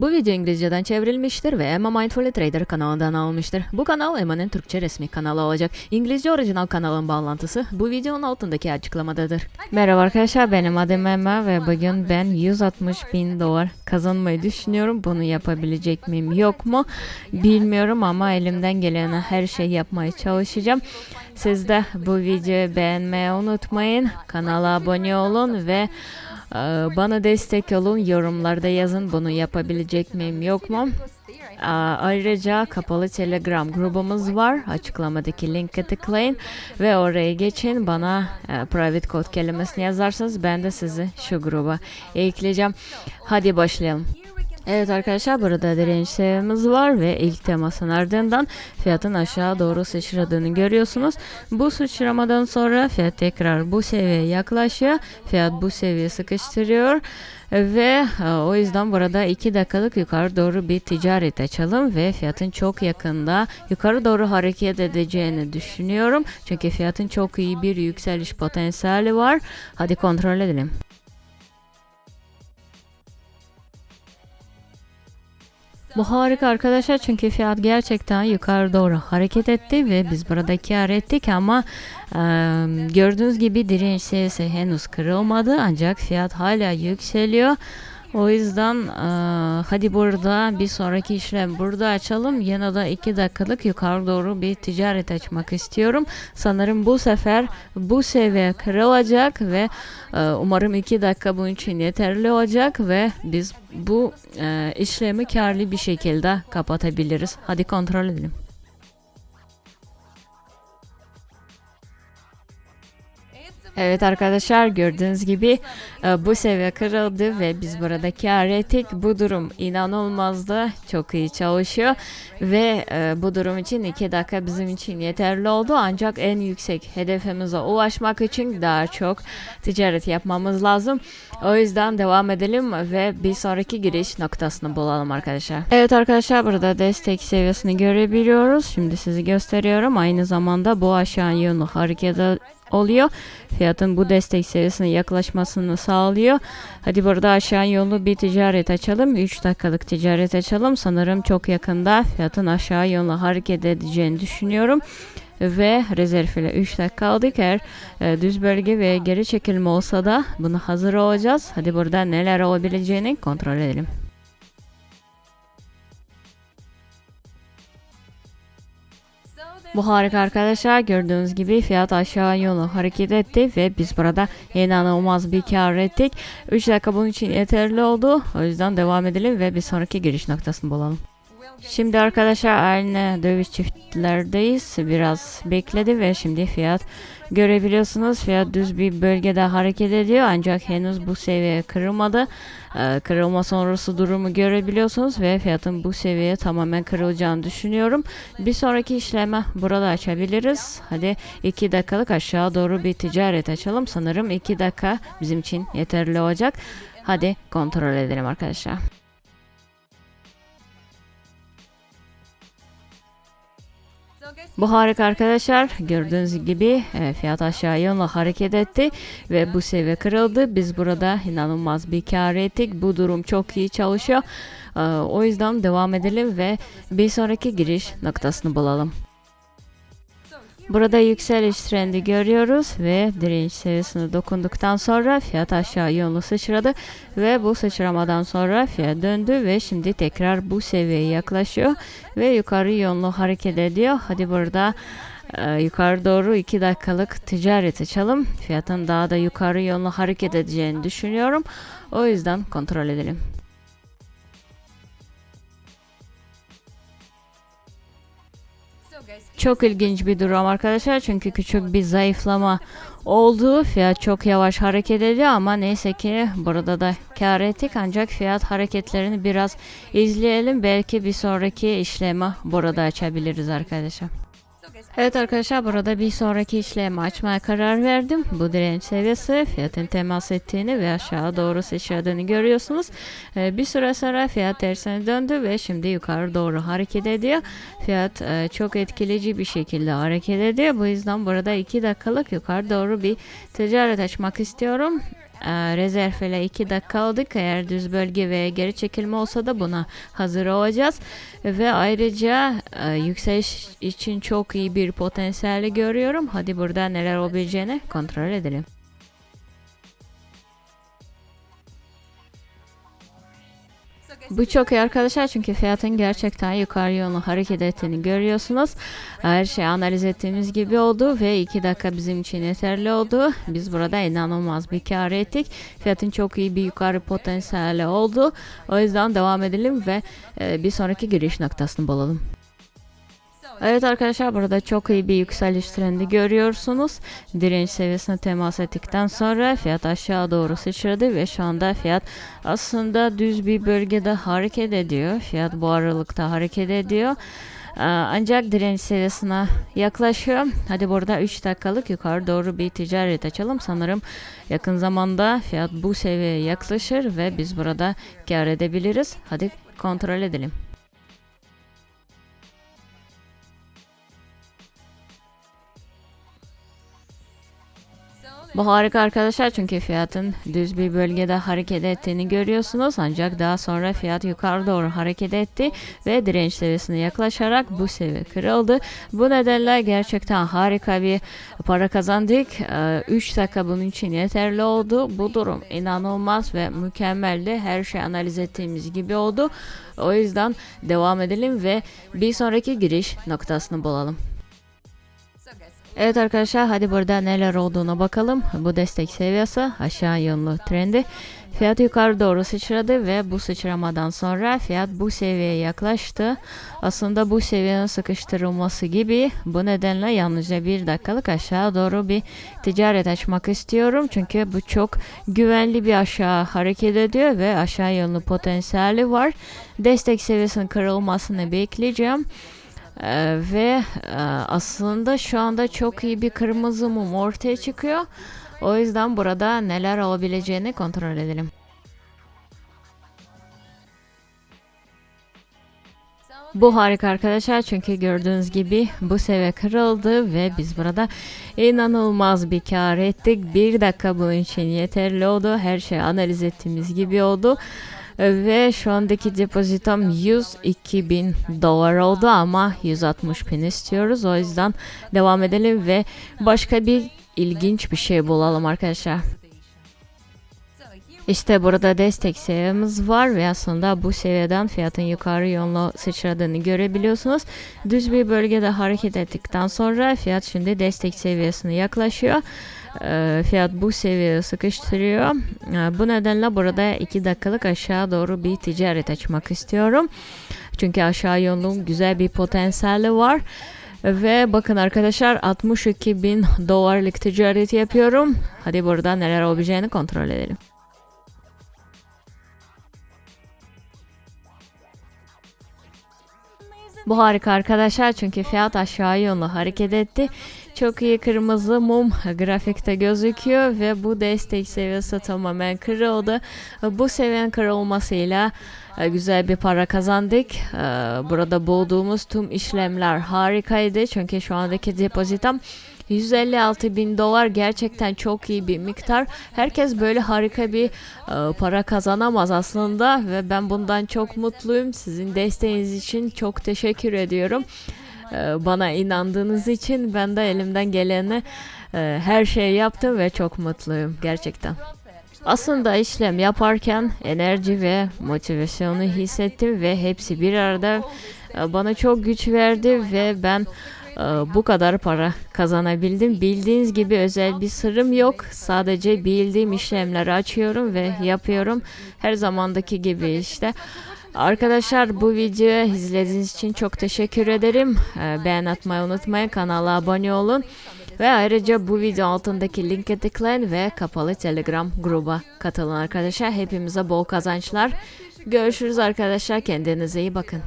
Bu video İngilizceden çevrilmiştir ve Emma Mindful Trader kanalından alınmıştır. Bu kanal Emma'nın Türkçe resmi kanalı olacak. İngilizce orijinal kanalın bağlantısı bu videonun altındaki açıklamadadır. Merhaba arkadaşlar benim adım Emma ve bugün ben 160 bin dolar kazanmayı düşünüyorum. Bunu yapabilecek miyim yok mu bilmiyorum ama elimden gelen her şeyi yapmaya çalışacağım. Siz de bu videoyu beğenmeyi unutmayın. Kanala abone olun ve Bana destek olun, yorumlarda yazın bunu yapabilecek miyim yok mu? Aa, Ayrıca kapalı Telegram grubumuz var. Açıklamadaki linke tıklayın ve oraya geçin. Bana e, private code kelimesini yazarsanız ben de sizi şu gruba ekleyeceğim. Hadi başlayalım. Evet arkadaşlar burada direnç seviyemiz var ve ilk temasın ardından fiyatın aşağı doğru sıçradığını görüyorsunuz. Bu sıçramadan sonra fiyat tekrar bu seviyeye yaklaşıyor. Fiyat bu seviyeye sıkıştırıyor ve e, o yüzden burada 2 dakikalık yukarı doğru bir ticaret açalım ve fiyatın çok yakında yukarı doğru hareket edeceğini düşünüyorum. Çünkü fiyatın çok iyi bir yükseliş potansiyeli var. Hadi kontrol edelim. Bu harika arkadaşlar çünkü fiyat gerçekten yukarı doğru hareket etti ve biz burada kar ettik ama e, gördüğünüz gibi direnç seviyesi henüz kırılmadı ancak fiyat hala yükseliyor. O yüzden e, hadi burada bir sonraki işlem burada açalım. Yine de 2 dakikalık yukarı doğru bir ticaret açmak istiyorum. Sanırım bu sefer bu seviye kırılacak ve e, umarım 2 dakika bunun için yeterli olacak ve biz bu e, işlemi karlı bir şekilde kapatabiliriz. Hadi kontrol edelim. Evet arkadaşlar gördüğünüz gibi e, bu seviye kırıldı ve biz burada kar ettik. Bu durum inanılmazdı. Çok iyi çalışıyor ve e, bu durum için 2 dakika bizim için yeterli oldu. Ancak en yüksek hedefimize ulaşmak için daha çok ticaret yapmamız lazım. O yüzden devam edelim ve bir sonraki giriş noktasını bulalım arkadaşlar. Evet arkadaşlar burada destek seviyesini görebiliyoruz. Şimdi sizi gösteriyorum. Aynı zamanda bu aşağı yönlü hareket oluyor. Fiyatın bu destek seviyesine yaklaşmasını sağlıyor. Hadi burada aşağı yolu bir ticaret açalım. 3 dakikalık ticaret açalım. Sanırım çok yakında fiyatın aşağı yönlü hareket edeceğini düşünüyorum ve rezerv ile 3 dakika aldık. Eğer e, düz bölge ve geri çekilme olsa da bunu hazır olacağız. Hadi burada neler olabileceğini kontrol edelim. Bu harika arkadaşlar gördüğünüz gibi fiyat aşağı yolu hareket etti ve biz burada inanılmaz bir kar ettik. 3 dakika bunun için yeterli oldu. O yüzden devam edelim ve bir sonraki giriş noktasını bulalım. Şimdi arkadaşlar aynı döviz çiftlerdeyiz. Biraz bekledi ve şimdi fiyat görebiliyorsunuz. Fiyat düz bir bölgede hareket ediyor ancak henüz bu seviye kırılmadı. Ee, kırılma sonrası durumu görebiliyorsunuz ve fiyatın bu seviyeye tamamen kırılacağını düşünüyorum. Bir sonraki işleme burada açabiliriz. Hadi 2 dakikalık aşağı doğru bir ticaret açalım. Sanırım 2 dakika bizim için yeterli olacak. Hadi kontrol edelim arkadaşlar. Bu harika arkadaşlar. Gördüğünüz gibi e, fiyat aşağı yönlü hareket etti ve bu seviye kırıldı. Biz burada inanılmaz bir kar ettik. Bu durum çok iyi çalışıyor. E, o yüzden devam edelim ve bir sonraki giriş noktasını bulalım. Burada yükseliş trendi görüyoruz ve direnç seviyesine dokunduktan sonra fiyat aşağı yönlü sıçradı ve bu sıçramadan sonra fiyat döndü ve şimdi tekrar bu seviyeye yaklaşıyor ve yukarı yönlü hareket ediyor. Hadi burada e, yukarı doğru 2 dakikalık ticaret açalım. Fiyatın daha da yukarı yönlü hareket edeceğini düşünüyorum. O yüzden kontrol edelim. Çok ilginç bir durum arkadaşlar çünkü küçük bir zayıflama oldu. Fiyat çok yavaş hareket ediyor ama neyse ki burada da kar ettik ancak fiyat hareketlerini biraz izleyelim. Belki bir sonraki işlemi burada açabiliriz arkadaşlar. Evet arkadaşlar burada bir sonraki işlemi açmaya karar verdim. Bu direnç seviyesi fiyatın temas ettiğini ve aşağı doğru sıçradığını görüyorsunuz. Ee, bir süre sonra fiyat tersine döndü ve şimdi yukarı doğru hareket ediyor. Fiyat e, çok etkileyici bir şekilde hareket ediyor. Bu yüzden burada 2 dakikalık yukarı doğru bir ticaret açmak istiyorum. E, rezerv ile 2 dakika aldık. Eğer düz bölge ve geri çekilme olsa da buna hazır olacağız. Ve ayrıca e, yükseliş için çok iyi bir potansiyeli görüyorum. Hadi burada neler olabileceğini kontrol edelim. Bu çok iyi arkadaşlar çünkü fiyatın gerçekten yukarı yönlü hareket ettiğini görüyorsunuz. Her şey analiz ettiğimiz gibi oldu ve 2 dakika bizim için yeterli oldu. Biz burada inanılmaz bir kar ettik. Fiyatın çok iyi bir yukarı potansiyeli oldu. O yüzden devam edelim ve e, bir sonraki giriş noktasını bulalım. Evet arkadaşlar burada çok iyi bir yükseliş trendi görüyorsunuz. Direnç seviyesine temas ettikten sonra fiyat aşağı doğru sıçradı ve şu anda fiyat aslında düz bir bölgede hareket ediyor. Fiyat bu aralıkta hareket ediyor. Aa, Ancak direnç seviyesine yaklaşıyor. Hadi burada 3 dakikalık yukarı doğru bir ticaret açalım. Sanırım yakın zamanda fiyat bu seviyeye yaklaşır ve biz burada kar edebiliriz. Hadi kontrol edelim. Bu harika arkadaşlar çünkü fiyatın düz bir bölgede hareket ettiğini görüyorsunuz. Ancak daha sonra fiyat yukarı doğru hareket etti ve direnç seviyesine yaklaşarak bu seviye kırıldı. Bu nedenle gerçekten harika bir para kazandık. 3 dakika bunun için yeterli oldu. Bu durum inanılmaz ve mükemmeldi. Her şey analiz ettiğimiz gibi oldu. O yüzden devam edelim ve bir sonraki giriş noktasını bulalım. Evet arkadaşlar hadi burada neler olduğuna bakalım. Bu destek seviyesi aşağı yönlü trendi. Fiyat yukarı doğru sıçradı ve bu sıçramadan sonra fiyat bu seviyeye yaklaştı. Aslında bu seviyenin sıkıştırılması gibi bu nedenle yalnızca bir dakikalık aşağı doğru bir ticaret açmak istiyorum. Çünkü bu çok güvenli bir aşağı hareket ediyor ve aşağı yönlü potansiyeli var. Destek seviyesinin kırılmasını bekleyeceğim. Ee, ve e, aslında şu anda çok iyi bir kırmızı mum ortaya çıkıyor. O yüzden burada neler olabileceğini kontrol edelim. Bu harika arkadaşlar çünkü gördüğünüz gibi bu seviye kırıldı ve biz burada inanılmaz bir kar ettik. Bir dakika bunun için yeterli oldu. Her şey analiz ettiğimiz gibi oldu. Ve şu andaki depozitom 102 bin dolar oldu ama 160 bin istiyoruz. O yüzden devam edelim ve başka bir ilginç bir şey bulalım arkadaşlar. İşte burada destek seviyemiz var ve aslında bu seviyeden fiyatın yukarı yönlü sıçradığını görebiliyorsunuz. Düz bir bölgede hareket ettikten sonra fiyat şimdi destek seviyesine yaklaşıyor. Ee, fiyat bu seviyeye sıkıştırıyor. Ee, bu nedenle burada 2 dakikalık aşağı doğru bir ticaret açmak istiyorum. Çünkü aşağı yönlü güzel bir potansiyeli var. Ve bakın arkadaşlar 62 bin dolarlık ticaret yapıyorum. Hadi burada neler olabileceğini kontrol edelim. Bu harika arkadaşlar çünkü fiyat aşağı yönlü hareket etti. Çok iyi kırmızı mum grafikte gözüküyor ve bu destek seviyesi tamamen kırıldı. Bu seviyenin kırılmasıyla e, güzel bir para kazandık. E, Burada bulduğumuz tüm işlemler harikaydı çünkü şu andaki depozitam 156 bin dolar gerçekten çok iyi bir miktar. Herkes böyle harika bir e, para kazanamaz aslında ve ben bundan çok mutluyum. Sizin desteğiniz için çok teşekkür ediyorum. E, bana inandığınız için ben de elimden geleni e, her şeyi yaptım ve çok mutluyum gerçekten. Aslında işlem yaparken enerji ve motivasyonu hissettim ve hepsi bir arada e, bana çok güç verdi ve ben bu kadar para kazanabildim. Bildiğiniz gibi özel bir sırrım yok. Sadece bildiğim işlemleri açıyorum ve yapıyorum. Her zamandaki gibi işte. Arkadaşlar bu videoyu izlediğiniz için çok teşekkür ederim. E, Beğen atmayı unutmayın. Kanala abone olun. Ve ayrıca bu video altındaki linke tıklayın ve kapalı Telegram gruba katılın arkadaşlar. Hepimize bol kazançlar. Görüşürüz arkadaşlar. Kendinize iyi bakın.